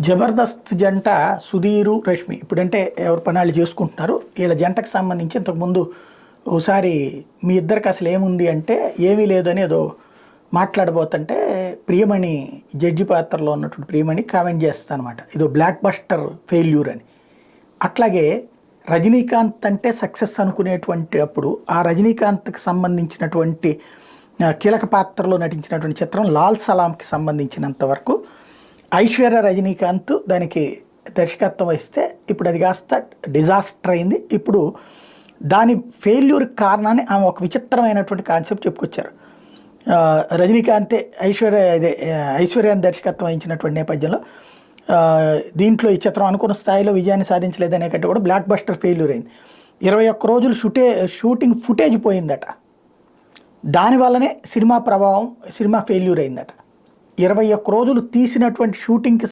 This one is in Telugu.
జబర్దస్త్ జంట సుధీరు రష్మి. ఇప్పుడంటే ఎవరి పనాలు చేసుకుంటున్నారు? వీళ్ళ జంటకు సంబంధించి ఇంతకుముందు ఒకసారి మీ ఇద్దరికి అసలు ఏముంది అంటే ఏమీ లేదని ఏదో మాట్లాడబోతుంటే ప్రియమణి జడ్జి పాత్రలో ఉన్నటువంటి ప్రియమణి కామెంట్ చేస్తాను అనమాట ఇదో బ్లాక్ బస్టర్ ఫెయిల్యూర్ అని. అట్లాగే రజనీకాంత్ అంటే సక్సెస్ అనుకునేటువంటి అప్పుడు ఆ రజనీకాంత్కి సంబంధించినటువంటి కీలక పాత్రలో నటించినటువంటి చిత్రం లాల్ సలాంకి సంబంధించినంత వరకు ఐశ్వర్య రజనీకాంత్ దానికి దర్శకత్వం వహిస్తే ఇప్పుడు అది కాస్త డిజాస్టర్ అయింది. ఇప్పుడు దాని ఫెయిల్యూర్ కారణాన్ని ఆమె ఒక విచిత్రమైనటువంటి కాన్సెప్ట్ చెప్పుకొచ్చారు. రజనీకాంతే ఐశ్వర్య ఇదే ఐశ్వర్యాన్ని దర్శకత్వం వహించినటువంటి నేపథ్యంలో దీంట్లో ఈ చిత్రం అనుకున్న స్థాయిలో విజయాన్ని సాధించలేదనే కంటే కూడా బ్లాక్ బస్టర్ ఫెయిల్యూర్ అయింది. ఇరవై ఒక్క రోజులు షూటే షూటింగ్ ఫుటేజ్ పోయిందట. దానివల్లనే సినిమా ప్రభావం సినిమా ఫెయిల్యూర్ అయిందట. ఇరవై ఒక్క రోజులు తీసినటువంటి షూటింగ్కి